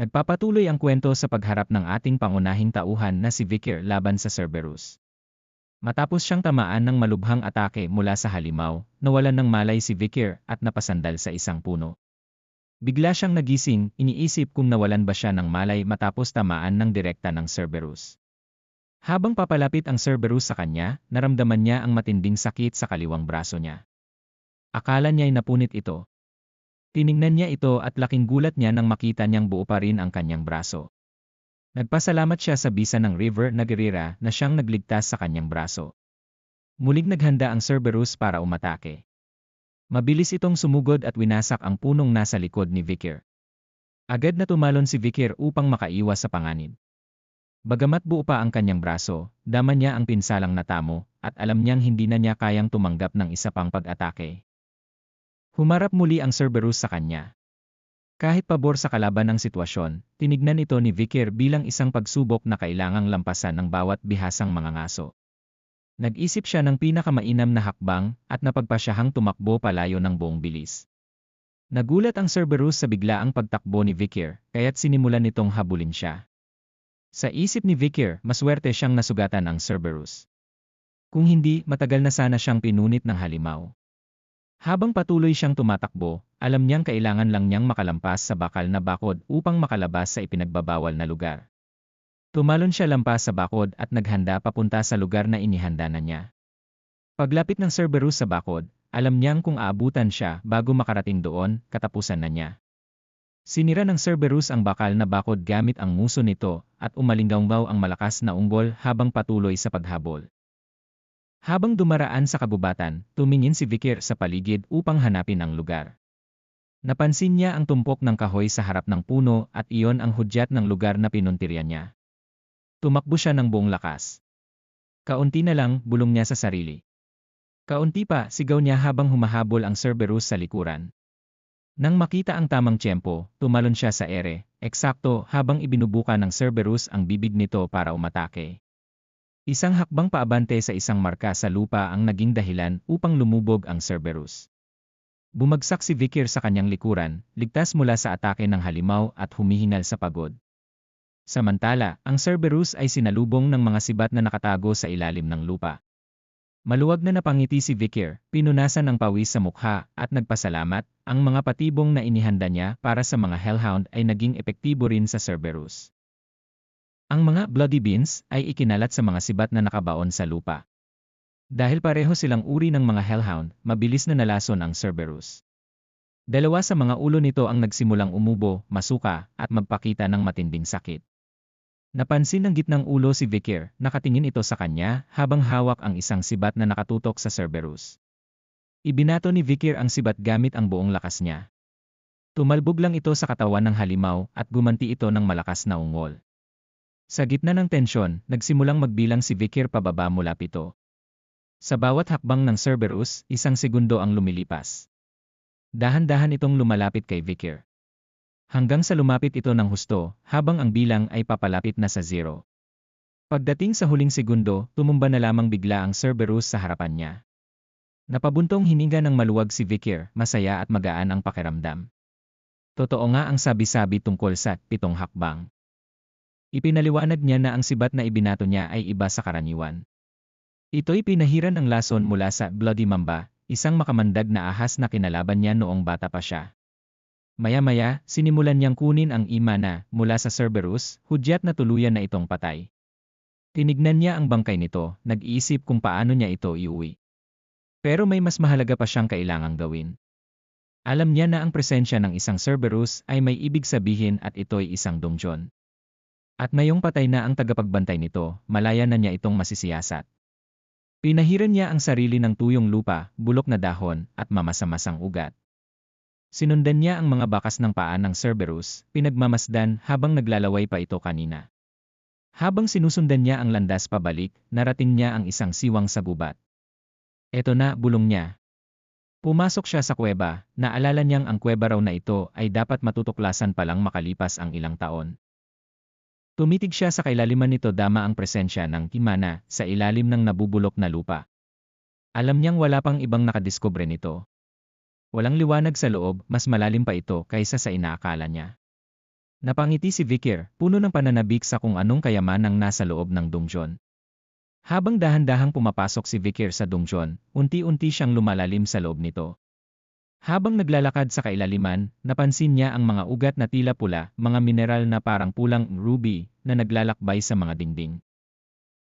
Nagpapatuloy ang kwento sa pagharap ng ating pangunahing tauhan na si Vicker laban sa Cerberus. Matapos siyang tamaan ng malubhang atake mula sa halimaw, nawalan ng malay si Vicker at napasandal sa isang puno. Bigla siyang nagising, iniisip kung nawalan ba siya ng malay matapos tamaan ng direkta ng Cerberus. Habang papalapit ang Cerberus sa kanya, naramdaman niya ang matinding sakit sa kaliwang braso niya. Akala niya'y napunit ito, Tiningnan niya ito at laking gulat niya nang makita niyang buo pa rin ang kanyang braso. Nagpasalamat siya sa bisa ng River Nagarira na siyang nagligtas sa kanyang braso. Muling naghanda ang Cerberus para umatake. Mabilis itong sumugod at winasak ang punong nasa likod ni Vicker. Agad na tumalon si Vicker upang makaiwas sa panganib. Bagamat buo pa ang kanyang braso, dama niya ang pinsalang natamo, at alam niyang hindi na niya kayang tumanggap ng isa pang pag-atake. Humarap muli ang Cerberus sa kanya. Kahit pabor sa kalaban ng sitwasyon, tinignan ito ni Vicker bilang isang pagsubok na kailangang lampasan ng bawat bihasang mga ngaso. Nag-isip siya ng pinakamainam na hakbang at napagpasyahang tumakbo palayo ng buong bilis. Nagulat ang Cerberus sa biglaang pagtakbo ni Vicker, kaya't sinimulan nitong habulin siya. Sa isip ni Vicker, maswerte siyang nasugatan ang Cerberus. Kung hindi, matagal na sana siyang pinunit ng halimaw. Habang patuloy siyang tumatakbo, alam niyang kailangan lang niyang makalampas sa bakal na bakod upang makalabas sa ipinagbabawal na lugar. Tumalon siya lampas sa bakod at naghanda papunta sa lugar na inihanda na niya. Paglapit ng Cerberus sa bakod, alam niyang kung aabutan siya bago makarating doon, katapusan na niya. Sinira ng Cerberus ang bakal na bakod gamit ang muso nito at umalinggaw ang malakas na unggol habang patuloy sa paghabol. Habang dumaraan sa kabubatan, tumingin si Vicker sa paligid upang hanapin ang lugar. Napansin niya ang tumpok ng kahoy sa harap ng puno at iyon ang hudyat ng lugar na pinuntirya niya. Tumakbo siya ng buong lakas. Kaunti na lang, bulong niya sa sarili. Kaunti pa, sigaw niya habang humahabol ang Cerberus sa likuran. Nang makita ang tamang tiyempo, tumalon siya sa ere, eksakto habang ibinubuka ng Cerberus ang bibig nito para umatake. Isang hakbang paabante sa isang marka sa lupa ang naging dahilan upang lumubog ang Cerberus. Bumagsak si Vicker sa kanyang likuran, ligtas mula sa atake ng halimaw at humihingal sa pagod. Samantala, ang Cerberus ay sinalubong ng mga sibat na nakatago sa ilalim ng lupa. Maluwag na napangiti si Vicker, pinunasan ng pawis sa mukha at nagpasalamat, ang mga patibong na inihanda niya para sa mga Hellhound ay naging epektibo rin sa Cerberus. Ang mga bloody beans ay ikinalat sa mga sibat na nakabaon sa lupa. Dahil pareho silang uri ng mga hellhound, mabilis na nalason ang Cerberus. Dalawa sa mga ulo nito ang nagsimulang umubo, masuka, at magpakita ng matinding sakit. Napansin ng gitnang ulo si Vicker, nakatingin ito sa kanya habang hawak ang isang sibat na nakatutok sa Cerberus. Ibinato ni Vicker ang sibat gamit ang buong lakas niya. Tumalbog lang ito sa katawan ng halimaw at gumanti ito ng malakas na ungol. Sa gitna ng tensyon, nagsimulang magbilang si Vicker pababa mula pito. Sa bawat hakbang ng Cerberus, isang segundo ang lumilipas. Dahan-dahan itong lumalapit kay Vicker. Hanggang sa lumapit ito ng husto, habang ang bilang ay papalapit na sa zero. Pagdating sa huling segundo, tumumba na lamang bigla ang Cerberus sa harapan niya. Napabuntong hininga ng maluwag si Vicker, masaya at magaan ang pakiramdam. Totoo nga ang sabi-sabi tungkol sa pitong hakbang. Ipinaliwanag niya na ang sibat na ibinato niya ay iba sa karaniwan. Ito'y pinahiran ang lason mula sa Bloody Mamba, isang makamandag na ahas na kinalaban niya noong bata pa siya. Maya-maya, sinimulan niyang kunin ang imana mula sa Cerberus, hudyat na tuluyan na itong patay. Tinignan niya ang bangkay nito, nag-iisip kung paano niya ito iuwi. Pero may mas mahalaga pa siyang kailangang gawin. Alam niya na ang presensya ng isang Cerberus ay may ibig sabihin at ito'y isang donjon. At mayong patay na ang tagapagbantay nito, malaya na niya itong masisiyasat. Pinahiran niya ang sarili ng tuyong lupa, bulok na dahon, at mamasamasang ugat. Sinundan niya ang mga bakas ng paa ng Cerberus, pinagmamasdan habang naglalaway pa ito kanina. Habang sinusundan niya ang landas pabalik, narating niya ang isang siwang sa gubat. Eto na, bulong niya. Pumasok siya sa kuweba, naalala niyang ang kuweba raw na ito ay dapat matutuklasan palang makalipas ang ilang taon. Tumitig siya sa kailaliman nito dama ang presensya ng Himana sa ilalim ng nabubulok na lupa. Alam niyang wala pang ibang nakadiskubre nito. Walang liwanag sa loob, mas malalim pa ito kaysa sa inaakala niya. Napangiti si Vikir, puno ng pananabik sa kung anong kayamanang nasa loob ng dungjon. Habang dahan-dahang pumapasok si Vikir sa dungjon, unti-unti siyang lumalalim sa loob nito. Habang naglalakad sa kailaliman, napansin niya ang mga ugat na tila pula, mga mineral na parang pulang ruby na naglalakbay sa mga dingding.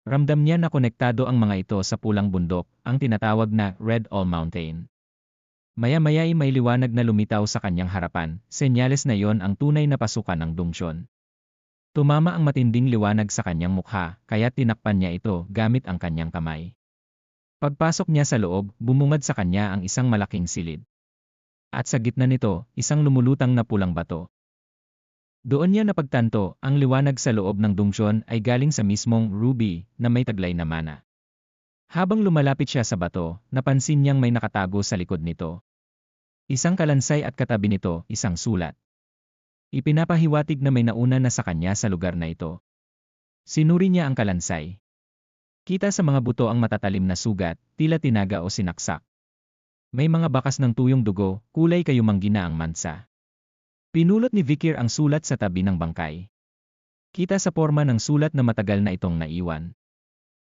Ramdam niya na konektado ang mga ito sa pulang bundok, ang tinatawag na Red All Mountain. Maya-maya ay may liwanag na lumitaw sa kanyang harapan, senyales na yon ang tunay na pasukan ng dungsyon. Tumama ang matinding liwanag sa kanyang mukha, kaya tinakpan niya ito gamit ang kanyang kamay. Pagpasok niya sa loob, bumungad sa kanya ang isang malaking silid. At sa gitna nito, isang lumulutang na pulang bato. Doon niya napagtanto, ang liwanag sa loob ng dungsyon ay galing sa mismong ruby na may taglay na mana. Habang lumalapit siya sa bato, napansin niyang may nakatago sa likod nito. Isang kalansay at katabi nito, isang sulat. Ipinapahiwatig na may nauna na sa kanya sa lugar na ito. Sinuri niya ang kalansay. Kita sa mga buto ang matatalim na sugat, tila tinaga o sinaksak. May mga bakas ng tuyong dugo, kulay kayumanggina ang mansa. Pinulot ni Vikir ang sulat sa tabi ng bangkay. Kita sa forma ng sulat na matagal na itong naiwan.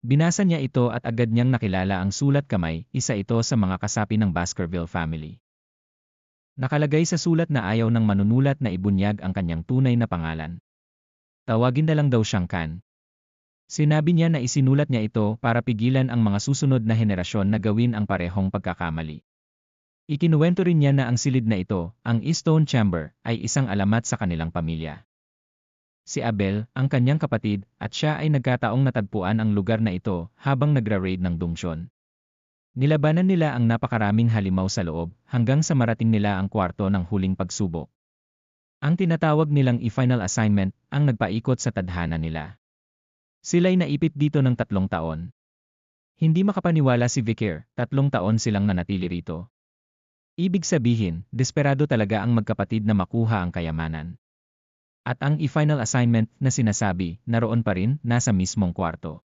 Binasa niya ito at agad niyang nakilala ang sulat kamay, isa ito sa mga kasapi ng Baskerville family. Nakalagay sa sulat na ayaw ng manunulat na ibunyag ang kanyang tunay na pangalan. Tawagin na lang daw siyang Kan. Sinabi niya na isinulat niya ito para pigilan ang mga susunod na henerasyon na gawin ang parehong pagkakamali. Ikinuwento rin niya na ang silid na ito, ang Eastone Chamber, ay isang alamat sa kanilang pamilya. Si Abel, ang kanyang kapatid, at siya ay nagkataong natagpuan ang lugar na ito habang nagra-raid ng dungsyon. Nilabanan nila ang napakaraming halimaw sa loob hanggang sa marating nila ang kwarto ng huling pagsubok. Ang tinatawag nilang i-final assignment ang nagpaikot sa tadhana nila. Sila'y naipit dito ng tatlong taon. Hindi makapaniwala si Vicker, tatlong taon silang nanatili rito. Ibig sabihin, desperado talaga ang magkapatid na makuha ang kayamanan. At ang i-final assignment na sinasabi, naroon pa rin, nasa mismong kwarto.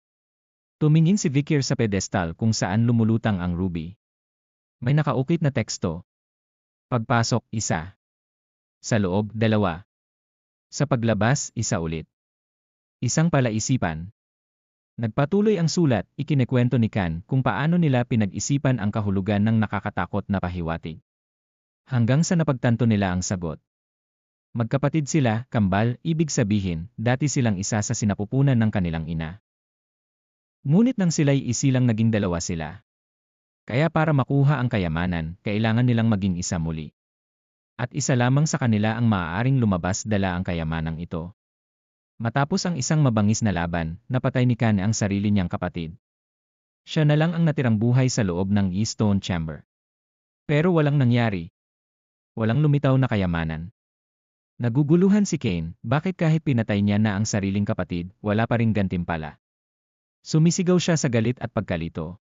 Tumingin si Vikir sa pedestal kung saan lumulutang ang ruby. May nakaukit na teksto. Pagpasok, isa. Sa loob, dalawa. Sa paglabas, isa ulit. Isang palaisipan. Nagpatuloy ang sulat, ikinekwento ni Kan kung paano nila pinag-isipan ang kahulugan ng nakakatakot na pahiwatig. Hanggang sa napagtanto nila ang sagot. Magkapatid sila, kambal, ibig sabihin, dati silang isa sa sinapupunan ng kanilang ina. Ngunit nang sila'y isilang naging dalawa sila. Kaya para makuha ang kayamanan, kailangan nilang maging isa muli. At isa lamang sa kanila ang maaaring lumabas dala ang kayamanang ito. Matapos ang isang mabangis na laban, napatay ni Kane ang sarili niyang kapatid. Siya na lang ang natirang buhay sa loob ng Eastone Chamber. Pero walang nangyari. Walang lumitaw na kayamanan. Naguguluhan si Kane, bakit kahit pinatay niya na ang sariling kapatid, wala pa ring gantimpala. Sumisigaw siya sa galit at pagkalito.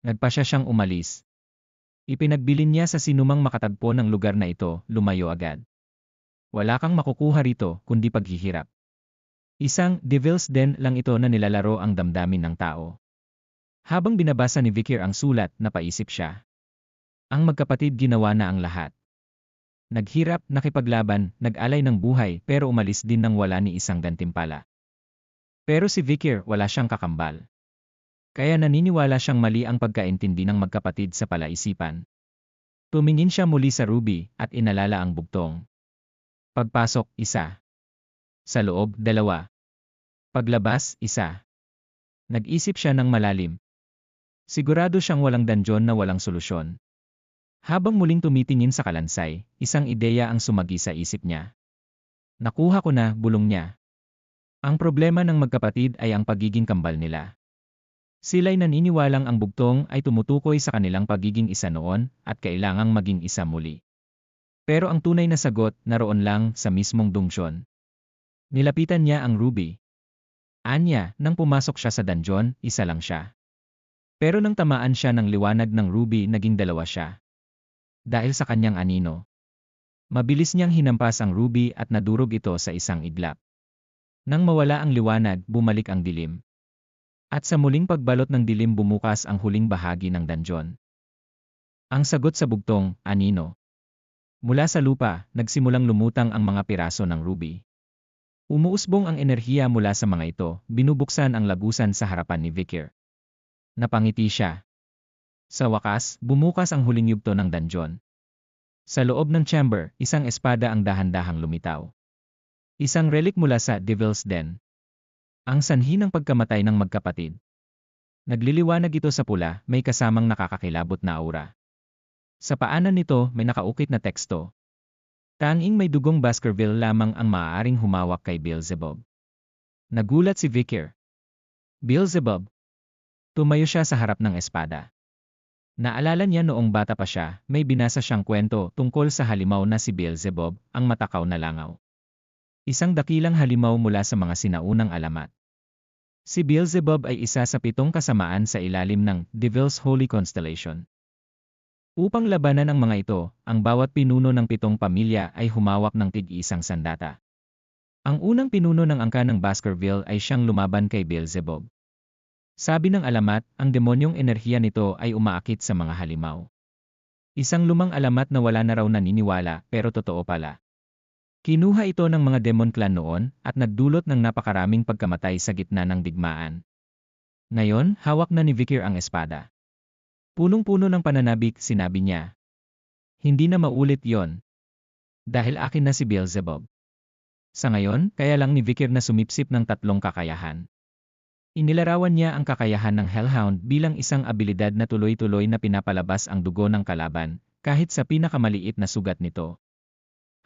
Nagpa siya siyang umalis. Ipinagbilin niya sa sinumang makatagpo ng lugar na ito, lumayo agad. Wala kang makukuha rito, kundi paghihirap. Isang Devil's Den lang ito na nilalaro ang damdamin ng tao. Habang binabasa ni Vikir ang sulat, napaisip siya. Ang magkapatid ginawa na ang lahat. Naghirap, nakipaglaban, nag-alay ng buhay pero umalis din nang wala ni isang gantimpala. Pero si Vikir wala siyang kakambal. Kaya naniniwala siyang mali ang pagkaintindi ng magkapatid sa palaisipan. Tumingin siya muli sa Ruby at inalala ang bugtong. Pagpasok, isa. Sa loob, dalawa. Paglabas, isa. Nag-isip siya ng malalim. Sigurado siyang walang danjon na walang solusyon. Habang muling tumitingin sa kalansay, isang ideya ang sumagi sa isip niya. Nakuha ko na, bulong niya. Ang problema ng magkapatid ay ang pagiging kambal nila. Sila'y naniniwalang ang bugtong ay tumutukoy sa kanilang pagiging isa noon at kailangang maging isa muli. Pero ang tunay na sagot naroon lang sa mismong dungsyon. Nilapitan niya ang Ruby. Anya, nang pumasok siya sa dungeon, isa lang siya. Pero nang tamaan siya ng liwanag ng Ruby naging dalawa siya. Dahil sa kanyang anino. Mabilis niyang hinampas ang Ruby at nadurog ito sa isang iglap. Nang mawala ang liwanag, bumalik ang dilim. At sa muling pagbalot ng dilim bumukas ang huling bahagi ng dungeon. Ang sagot sa bugtong, anino. Mula sa lupa, nagsimulang lumutang ang mga piraso ng ruby. Umuusbong ang enerhiya mula sa mga ito, binubuksan ang lagusan sa harapan ni Vikir. Napangiti siya. Sa wakas, bumukas ang huling yugto ng dungeon. Sa loob ng chamber, isang espada ang dahan-dahang lumitaw. Isang relic mula sa Devil's Den. Ang sanhi ng pagkamatay ng magkapatid. Nagliliwanag ito sa pula, may kasamang nakakakilabot na aura. Sa paanan nito, may nakaukit na teksto, Tanging may dugong Baskerville lamang ang maaaring humawak kay Beelzebub. Nagulat si Vicker. Beelzebub. Tumayo siya sa harap ng espada. Naalala niya noong bata pa siya, may binasa siyang kwento tungkol sa halimaw na si Beelzebub, ang matakaw na langaw. Isang dakilang halimaw mula sa mga sinaunang alamat. Si Beelzebub ay isa sa pitong kasamaan sa ilalim ng Devil's Holy Constellation. Upang labanan ang mga ito, ang bawat pinuno ng pitong pamilya ay humawak ng tig-isang sandata. Ang unang pinuno ng angka ng Baskerville ay siyang lumaban kay Beelzebub. Sabi ng alamat, ang demonyong enerhiya nito ay umaakit sa mga halimaw. Isang lumang alamat na wala na raw naniniwala pero totoo pala. Kinuha ito ng mga demon clan noon at nagdulot ng napakaraming pagkamatay sa gitna ng digmaan. Ngayon, hawak na ni Vikir ang espada. Punong-puno ng pananabik, sinabi niya. Hindi na maulit yon. Dahil akin na si Beelzebub. Sa ngayon, kaya lang ni Vikir na sumipsip ng tatlong kakayahan. Inilarawan niya ang kakayahan ng Hellhound bilang isang abilidad na tuloy-tuloy na pinapalabas ang dugo ng kalaban, kahit sa pinakamaliit na sugat nito.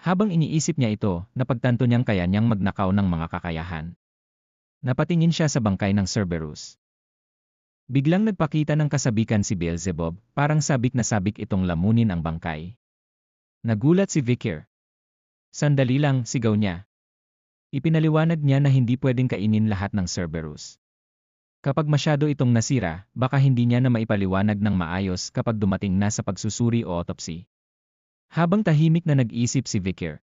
Habang iniisip niya ito, napagtanto niyang kaya niyang magnakaw ng mga kakayahan. Napatingin siya sa bangkay ng Cerberus. Biglang nagpakita ng kasabikan si Beelzebub, parang sabik na sabik itong lamunin ang bangkay. Nagulat si Vikir. Sandali lang, sigaw niya. Ipinaliwanag niya na hindi pwedeng kainin lahat ng Cerberus. Kapag masyado itong nasira, baka hindi niya na maipaliwanag ng maayos kapag dumating na sa pagsusuri o autopsy. Habang tahimik na nag-isip si Vikir.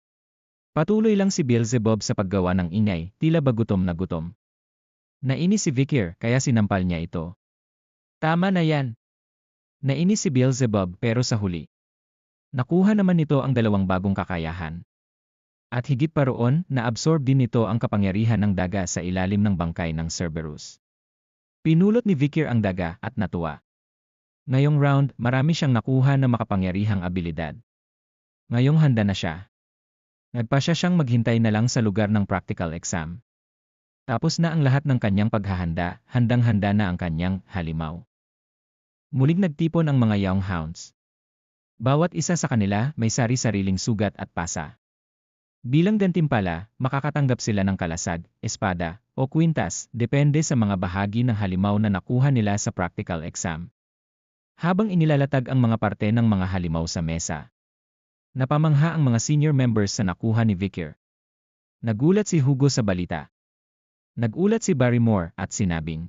Patuloy lang si Beelzebub sa paggawa ng ingay, tila ba gutom na gutom. Nainis si Vikir kaya sinampal niya ito. Tama na yan. Nainis si Beelzebub pero sa huli. Nakuha naman nito ang dalawang bagong kakayahan. At higit pa roon, na-absorb din nito ang kapangyarihan ng daga sa ilalim ng bangkay ng Cerberus. Pinulot ni Vikir ang daga at natuwa. Ngayong round, marami siyang nakuha na makapangyarihang abilidad. Ngayong handa na siya. Nagpasya siyang maghintay na lang sa lugar ng practical exam. Tapos na ang lahat ng kanyang paghahanda, handang-handa na ang kanyang halimaw. Muling nagtipon ang mga young hounds. Bawat isa sa kanila may sari-sariling sugat at pasa. Bilang gantimpala, makakatanggap sila ng kalasag, espada, o kwintas, depende sa mga bahagi ng halimaw na nakuha nila sa practical exam. Habang inilalatag ang mga parte ng mga halimaw sa mesa. Napamangha ang mga senior members sa nakuha ni Vikir. Nagulat si Hugo sa balita. Nagulat si Barrymore at sinabing,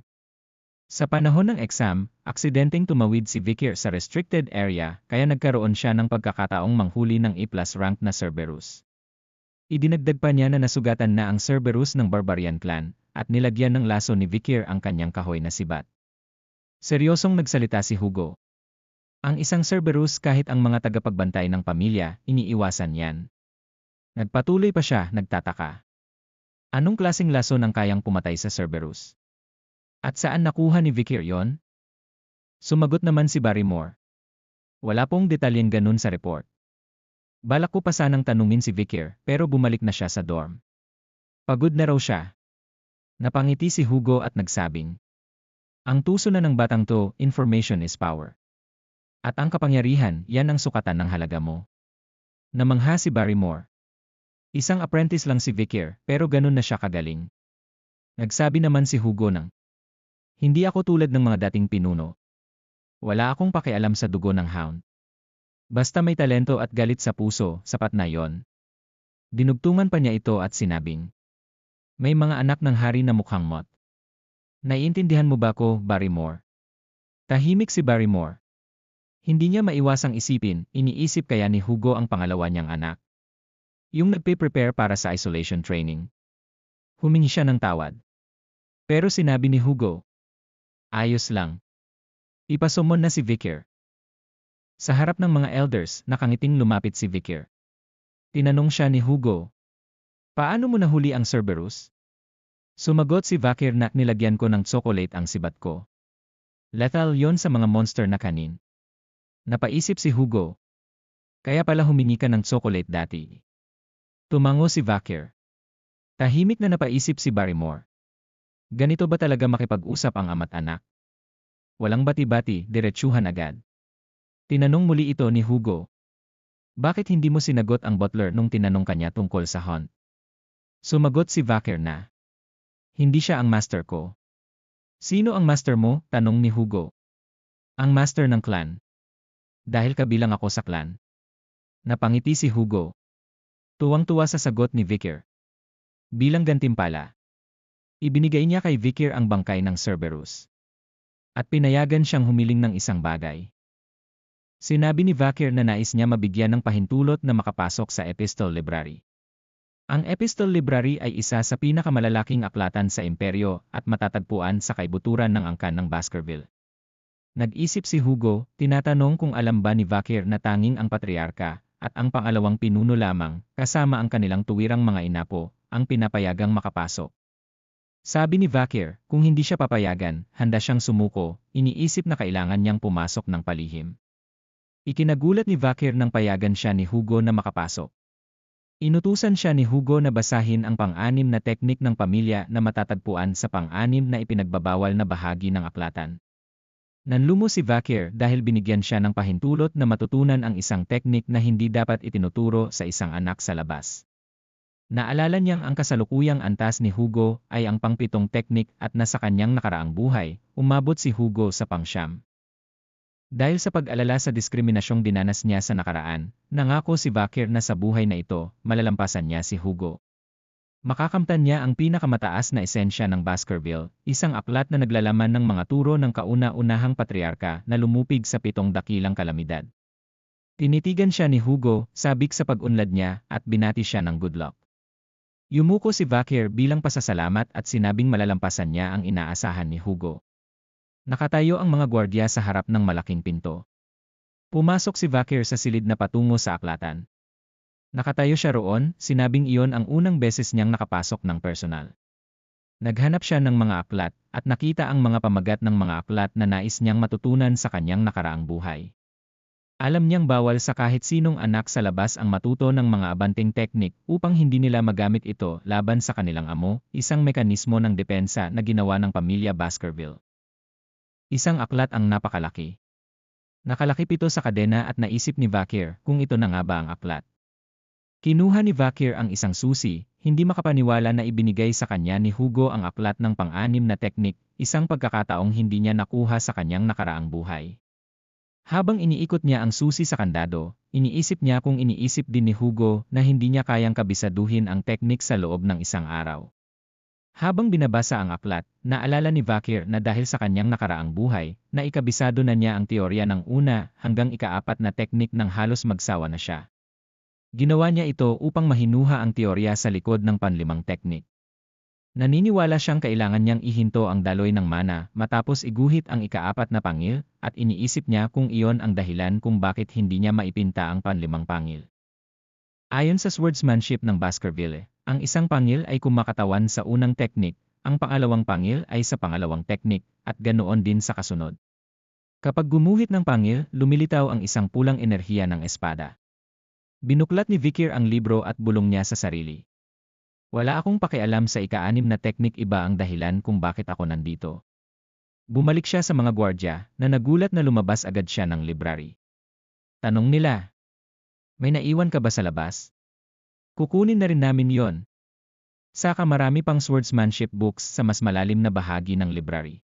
sa panahon ng exam, aksidenteng tumawid si Vikir sa restricted area kaya nagkaroon siya ng pagkakataong manghuli ng A-plus rank na Cerberus. Idinagdag pa niya na nasugatan na ang Cerberus ng Barbarian clan at nilagyan ng laso ni Vikir ang kanyang kahoy na sibat. Seryosong nagsalita si Hugo. Ang isang Cerberus kahit ang mga tagapagbantay ng pamilya, iniiwasan yan. Nagpatuloy pa siya, nagtataka. Anong klasing laso ng kayang pumatay sa Cerberus? At saan nakuha ni Vikir yon? Sumagot naman si Barrymore. Wala pong detalyeng ganun sa report. Balak ko pa sanang tanungin si Vikir pero bumalik na siya sa dorm. Pagod na raw siya. Napangiti si Hugo at nagsabing. Ang tuso na ng batang to, information is power. At ang kapangyarihan, yan ang sukatan ng halaga mo. Namangha si Barrymore. Isang apprentice lang si Vikir pero ganun na siya kagaling. Nagsabi naman si Hugo ng, hindi ako tulad ng mga dating pinuno. Wala akong pakialam sa dugo ng hound. Basta may talento at galit sa puso, sapat na yon. Dinugtungan pa niya ito at sinabing, May mga anak ng hari na mukhang mot. Naiintindihan mo ba ko, Barrymore? Tahimik si Barrymore. Hindi niya maiwasang isipin, iniisip kaya ni Hugo ang pangalawa niyang anak. Yung nagpe-prepare para sa isolation training. Humingi siya ng tawad. Pero sinabi ni Hugo, Ayos lang. Ipasumon na si Vikir. Sa harap ng mga elders, nakangiting lumapit si Vikir. Tinanong siya ni Hugo. Paano mo nahuli ang Cerberus? Sumagot si Vakir na nilagyan ko ng chocolate ang sibat ko. Lethal yon sa mga monster na kanin. Napaisip si Hugo. Kaya pala humingi ka ng chocolate dati. Tumango si Vakir. Tahimik na napaisip si Barrymore. Ganito ba talaga makipag-usap ang ama't anak? Walang bati-bati, diretsuhan agad. Tinanong muli ito ni Hugo. Bakit hindi mo sinagot ang butler nung tinanong kanya tungkol sa hunt? Sumagot si Vakir na. Hindi siya ang master ko. Sino ang master mo? Tanong ni Hugo. Ang master ng clan. Dahil kabilang ako sa clan. Napangiti si Hugo. Tuwang-tuwa sa sagot ni Vikir. Bilang gantimpala. Ibinigay niya kay Vikir ang bangkay ng Cerberus. At pinayagan siyang humiling ng isang bagay. Sinabi ni Vakir na nais niya mabigyan ng pahintulot na makapasok sa Epistle Library. Ang Epistle Library ay isa sa pinakamalalaking aklatan sa imperyo at matatagpuan sa kaibuturan ng angkan ng Baskerville. Nag-isip si Hugo, tinatanong kung alam ba ni Vakir na tanging ang patriarka at ang pangalawang pinuno lamang, kasama ang kanilang tuwirang mga inapo, ang pinapayagang makapasok. Sabi ni Vakir, kung hindi siya papayagan, handa siyang sumuko, iniisip na kailangan niyang pumasok ng palihim. Ikinagulat ni Vakir nang payagan siya ni Hugo na makapasok. Inutusan siya ni Hugo na basahin ang pang-anim na teknik ng pamilya na matatagpuan sa pang-anim na ipinagbabawal na bahagi ng aklatan. Nanlumo si Vakir dahil binigyan siya ng pahintulot na matutunan ang isang teknik na hindi dapat itinuturo sa isang anak sa labas. Naalala niyang ang kasalukuyang antas ni Hugo ay ang pangpitong teknik at nasa kanyang nakaraang buhay, umabot si Hugo sa pangsyam. Dahil sa pag-alala sa diskriminasyong dinanas niya sa nakaraan, nangako si Bakir na sa buhay na ito, malalampasan niya si Hugo. Makakamtan niya ang pinakamataas na esensya ng Baskerville, isang aklat na naglalaman ng mga turo ng kauna-unahang patriarka na lumupig sa pitong dakilang kalamidad. Tinitigan siya ni Hugo, sabik sa pag-unlad niya, at binati siya ng good luck. Yumuko si Vakir bilang pasasalamat at sinabing malalampasan niya ang inaasahan ni Hugo. Nakatayo ang mga gwardya sa harap ng malaking pinto. Pumasok si Vakir sa silid na patungo sa aklatan. Nakatayo siya roon, sinabing iyon ang unang beses niyang nakapasok ng personal. Naghanap siya ng mga aklat, at nakita ang mga pamagat ng mga aklat na nais niyang matutunan sa kanyang nakaraang buhay. Alam niyang bawal sa kahit sinong anak sa labas ang matuto ng mga abanting teknik upang hindi nila magamit ito laban sa kanilang amo, isang mekanismo ng depensa na ginawa ng pamilya Baskerville. Isang aklat ang napakalaki. Nakalakip ito sa kadena at naisip ni Vakir kung ito na nga ba ang aklat. Kinuha ni Vakir ang isang susi, hindi makapaniwala na ibinigay sa kanya ni Hugo ang aklat ng pang-anim na teknik, isang pagkakataong hindi niya nakuha sa kanyang nakaraang buhay. Habang iniikot niya ang susi sa kandado, iniisip niya kung iniisip din ni Hugo na hindi niya kayang kabisaduhin ang teknik sa loob ng isang araw. Habang binabasa ang aklat, naalala ni Vakir na dahil sa kanyang nakaraang buhay, na ikabisado na niya ang teorya ng una hanggang ikaapat na teknik ng halos magsawa na siya. Ginawa niya ito upang mahinuha ang teorya sa likod ng panlimang teknik. Naniniwala siyang kailangan niyang ihinto ang daloy ng mana matapos iguhit ang ikaapat na pangil at iniisip niya kung iyon ang dahilan kung bakit hindi niya maipinta ang panlimang pangil. Ayon sa swordsmanship ng Baskerville, ang isang pangil ay kumakatawan sa unang teknik, ang pangalawang pangil ay sa pangalawang teknik, at ganoon din sa kasunod. Kapag gumuhit ng pangil, lumilitaw ang isang pulang enerhiya ng espada. Binuklat ni Vikir ang libro at bulong niya sa sarili. Wala akong pakialam sa ika-anim na teknik iba ang dahilan kung bakit ako nandito. Bumalik siya sa mga gwardya na nagulat na lumabas agad siya ng library. Tanong nila, May naiwan ka ba sa labas? Kukunin na rin namin yon. Saka marami pang swordsmanship books sa mas malalim na bahagi ng library.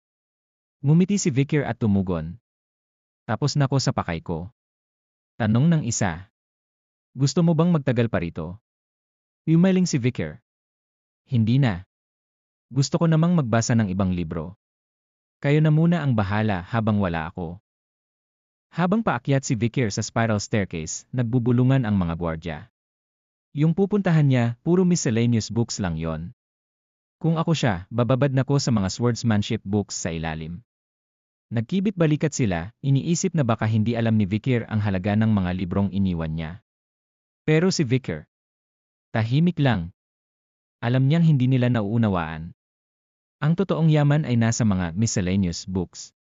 Ngumiti si Vikir at tumugon. Tapos na ko sa pakay ko. Tanong ng isa. Gusto mo bang magtagal pa rito? Yumaling si Vikir. Hindi na. Gusto ko namang magbasa ng ibang libro. Kayo na muna ang bahala habang wala ako. Habang paakyat si Vikir sa spiral staircase, nagbubulungan ang mga gwardya. Yung pupuntahan niya, puro miscellaneous books lang yon. Kung ako siya, bababad na ko sa mga swordsmanship books sa ilalim. Nagkibit balikat sila, iniisip na baka hindi alam ni Vikir ang halaga ng mga librong iniwan niya. Pero si Vikir, tahimik lang. Alam niyang hindi nila nauunawaan. Ang totoong yaman ay nasa mga miscellaneous books.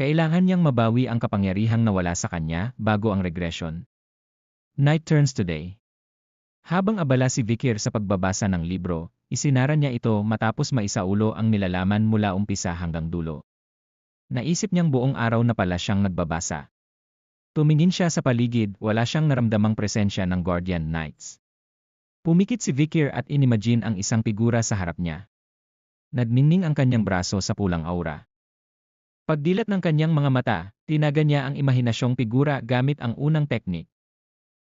Kailangan niyang mabawi ang kapangyarihang nawala sa kanya bago ang regression. Night turns to day. Habang abala si Vikir sa pagbabasa ng libro, isinara niya ito matapos maisaulo ang nilalaman mula umpisa hanggang dulo. Naisip niyang buong araw na pala siyang nagbabasa. Tumingin siya sa paligid, wala siyang naramdamang presensya ng Guardian Knights. Pumikit si Vikir at inimagine ang isang figura sa harap niya. Nagningning ang kanyang braso sa pulang aura. Pagdilat ng kanyang mga mata, tinaga niya ang imahinasyong figura gamit ang unang teknik.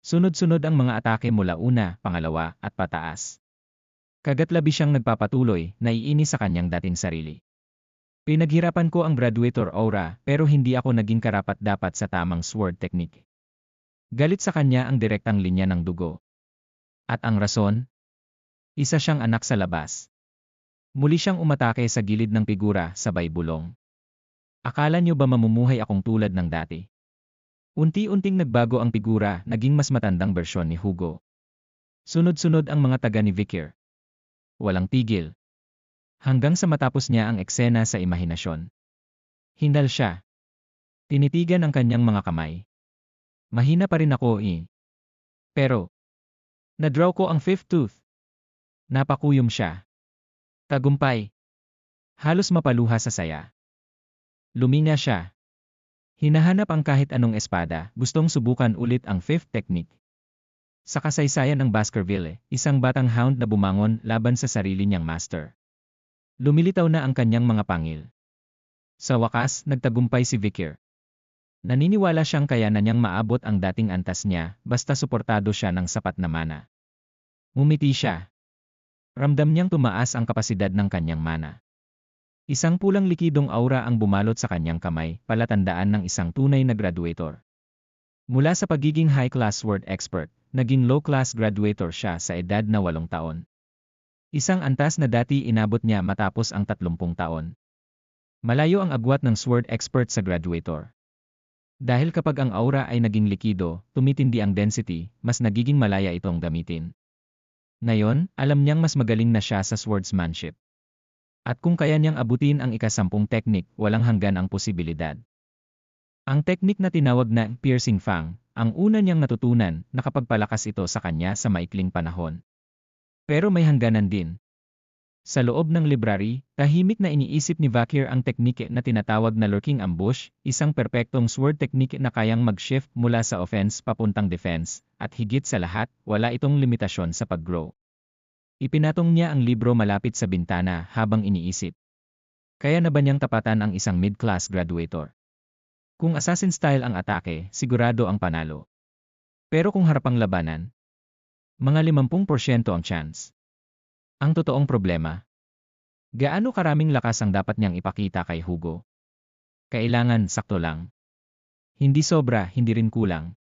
Sunod-sunod ang mga atake mula una, pangalawa, at pataas. Kagatlabi siyang nagpapatuloy, naiinis sa kanyang dating sarili. Pinaghirapan ko ang graduator aura pero hindi ako naging karapat-dapat sa tamang sword technique. Galit sa kanya ang direktang linya ng dugo. At ang rason? Isa siyang anak sa labas. Muli siyang umatake sa gilid ng figura sabay bulong. Akala niyo ba mamumuhay akong tulad ng dati? Unti-unting nagbago ang figura, naging mas matandang bersyon ni Hugo. Sunod-sunod ang mga taga ni Vikir. Walang tigil. Hanggang sa matapos niya ang eksena sa imahinasyon. Hindal siya. Tinitigan ang kanyang mga kamay. Mahina pa rin ako eh. Pero, nadraw ko ang fifth tooth. Napakuyom siya. Tagumpay. Halos mapaluha sa saya. Lumina siya. Hinahanap ang kahit anong espada, gustong subukan ulit ang fifth technique. Sa kasaysayan ng Baskerville, isang batang hound na bumangon laban sa sarili niyang master. Lumilitaw na ang kanyang mga pangil. Sa wakas, nagtagumpay si Vikir. Naniniwala siyang kaya na niyang maabot ang dating antas niya, basta suportado siya ng sapat na mana. Mumiti siya. Ramdam niyang tumaas ang kapasidad ng kanyang mana. Isang pulang likidong aura ang bumalot sa kanyang kamay, palatandaan ng isang tunay na graduator. Mula sa pagiging high-class word expert, naging low-class graduator siya sa edad na walong taon. Isang antas na dati inabot niya matapos ang 30 taon. Malayo ang agwat ng sword expert sa graduator. Dahil kapag ang aura ay naging likido, tumitindi ang density, mas nagiging malaya itong gamitin. Ngayon, alam niyang mas magaling na siya sa swordsmanship. At kung kaya niyang abutin ang ikasampung teknik, walang hanggan ang posibilidad. Ang teknik na tinawag na piercing fang, ang una niyang natutunan, nakapagpalakas ito sa kanya sa maikling panahon. Pero may hangganan din. Sa loob ng library, tahimik na iniisip ni Vakir ang teknike na tinatawag na lurking ambush, isang perpektong sword technique na kayang mag-shift mula sa offense papuntang defense, at higit sa lahat, wala itong limitasyon sa pag-grow. Ipinatong niya ang libro malapit sa bintana habang iniisip. Kaya na ba niyang tapatan ang isang mid-class graduator? Kung assassin style ang atake, sigurado ang panalo. Pero kung harapang labanan, mga 50% ang chance. Ang totoong problema, gaano karaming lakas ang dapat niyang ipakita kay Hugo? Kailangan sakto lang. Hindi sobra, hindi rin kulang.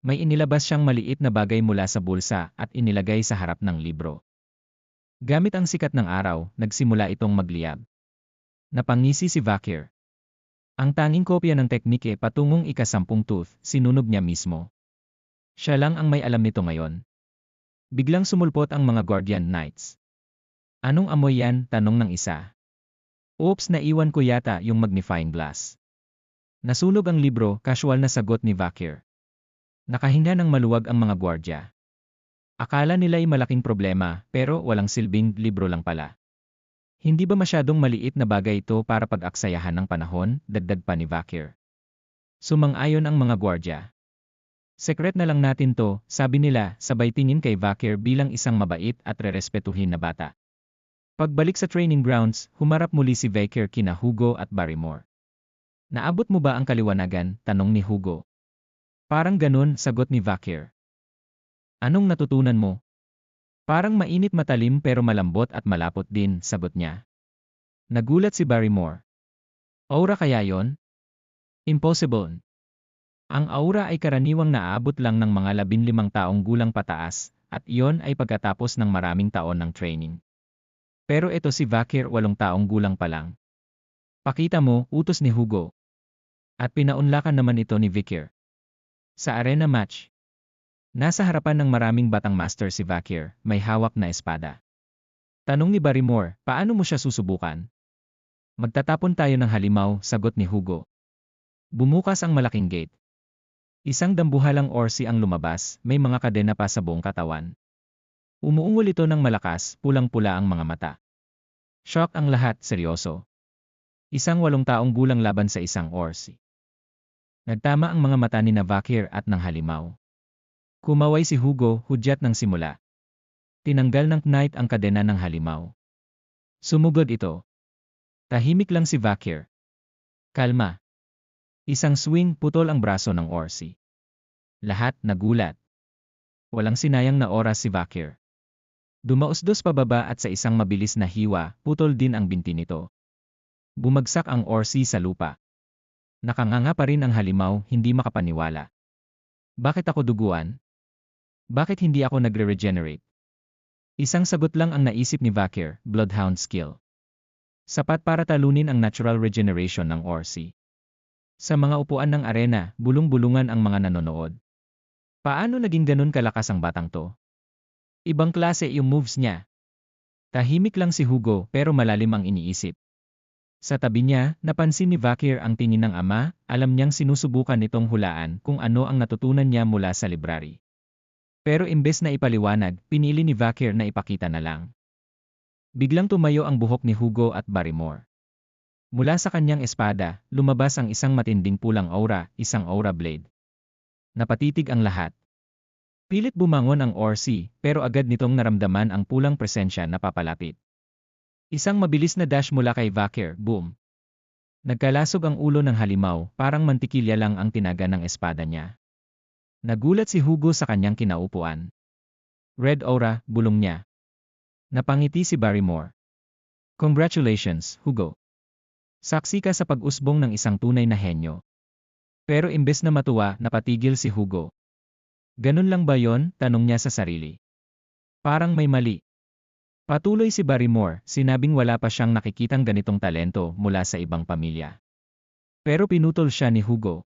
May inilabas siyang maliit na bagay mula sa bulsa at inilagay sa harap ng libro. Gamit ang sikat ng araw, nagsimula itong magliyab. Napangisi si Vakir. Ang tanging kopya ng teknike patungong ikasampung tooth, sinunog niya mismo. Siya lang ang may alam nito ngayon. Biglang sumulpot ang mga Guardian Knights. Anong amoy yan? Tanong ng isa. Oops, naiwan ko yata yung magnifying glass. Nasunog ang libro, casual na sagot ni Vakir. Nakahinga ng maluwag ang mga gwardya. Akala nila ay malaking problema, pero walang silbing libro lang pala. Hindi ba masyadong maliit na bagay ito para pag-aksayahan ng panahon, dagdag pa ni Vakir. Sumang-ayon ang mga gwardya. Sekret na lang natin to, sabi nila, sabay tingin kay Vakir bilang isang mabait at rerespetuhin na bata. Pagbalik sa training grounds, humarap muli si Vakir kina Hugo at Barrymore. Naabot mo ba ang kaliwanagan? Tanong ni Hugo. Parang ganun, sagot ni Vakir. Anong natutunan mo? Parang mainit matalim pero malambot at malapot din, sagot niya. Nagulat si Barrymore. Aura kaya yon? Impossible. Ang aura ay karaniwang naabot lang ng mga labinlimang taong gulang pataas, at iyon ay pagkatapos ng maraming taon ng training. Pero ito si Vakir walong taong gulang pa lang. Pakita mo, utos ni Hugo. At pinaunlakan naman ito ni Vikir. Sa arena match, Nasa harapan ng maraming batang master si Vakir, may hawak na espada. Tanong ni Barrymore, paano mo siya susubukan? Magtatapon tayo ng halimaw, sagot ni Hugo. Bumukas ang malaking gate. Isang dambuhalang orsi ang lumabas, may mga kadena pa sa buong katawan. Umuungol ito ng malakas, pulang-pula ang mga mata. Shock ang lahat, seryoso. Isang walong taong gulang laban sa isang orsi. Nagtama ang mga mata ni Navakir at ng halimaw. Kumaway si Hugo, hudyat ng simula. Tinanggal ng knight ang kadena ng halimaw. Sumugod ito. Tahimik lang si Vakir. Kalma. Isang swing putol ang braso ng Orsi. Lahat nagulat. Walang sinayang na oras si Vakir. Dumausdos pababa at sa isang mabilis na hiwa, putol din ang binti nito. Bumagsak ang Orsi sa lupa. Nakanganga pa rin ang halimaw, hindi makapaniwala. Bakit ako duguan? Bakit hindi ako nagre-regenerate? Isang sagot lang ang naisip ni Vakir, Bloodhound skill. Sapat para talunin ang natural regeneration ng Orsi. Sa mga upuan ng arena, bulong-bulungan ang mga nanonood. Paano naging ganun kalakas ang batang to? Ibang klase yung moves niya. Tahimik lang si Hugo pero malalim ang iniisip. Sa tabi niya, napansin ni Vakir ang tingin ng ama, alam niyang sinusubukan nitong hulaan kung ano ang natutunan niya mula sa library. Pero imbes na ipaliwanag, pinili ni Vakir na ipakita na lang. Biglang tumayo ang buhok ni Hugo at Barrymore. Mula sa kanyang espada, lumabas ang isang matinding pulang aura, isang aura blade. Napatitig ang lahat. Pilit bumangon ang Orsi, pero agad nitong naramdaman ang pulang presensya na papalapit. Isang mabilis na dash mula kay Vakir, boom. Nagkalasog ang ulo ng halimaw, parang mantikilya lang ang tinaga ng espada niya. Nagulat si Hugo sa kanyang kinaupuan. Red aura, bulong niya. Napangiti si Barrymore. Congratulations, Hugo. Saksi ka sa pag-usbong ng isang tunay na henyo. Pero imbes na matuwa, napatigil si Hugo. Ganun lang ba yon? Tanong niya sa sarili. Parang may mali. Patuloy si Barrymore, sinabing wala pa siyang nakikitang ganitong talento mula sa ibang pamilya. Pero pinutol siya ni Hugo.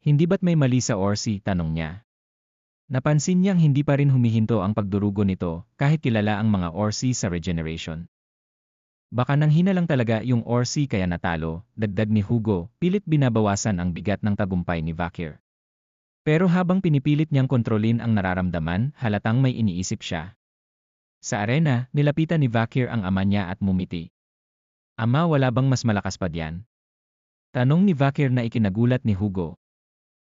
Hindi ba't may mali sa Orsi? Tanong niya. Napansin niyang hindi pa rin humihinto ang pagdurugo nito kahit kilala ang mga Orsi sa regeneration. Baka nanghina lang talaga yung Orsi kaya natalo, dagdag ni Hugo, pilit binabawasan ang bigat ng tagumpay ni Vakir. Pero habang pinipilit niyang kontrolin ang nararamdaman, halatang may iniisip siya. Sa arena, nilapitan ni Vakir ang ama niya at mumiti. Ama wala bang mas malakas pa diyan? Tanong ni Vakir na ikinagulat ni Hugo.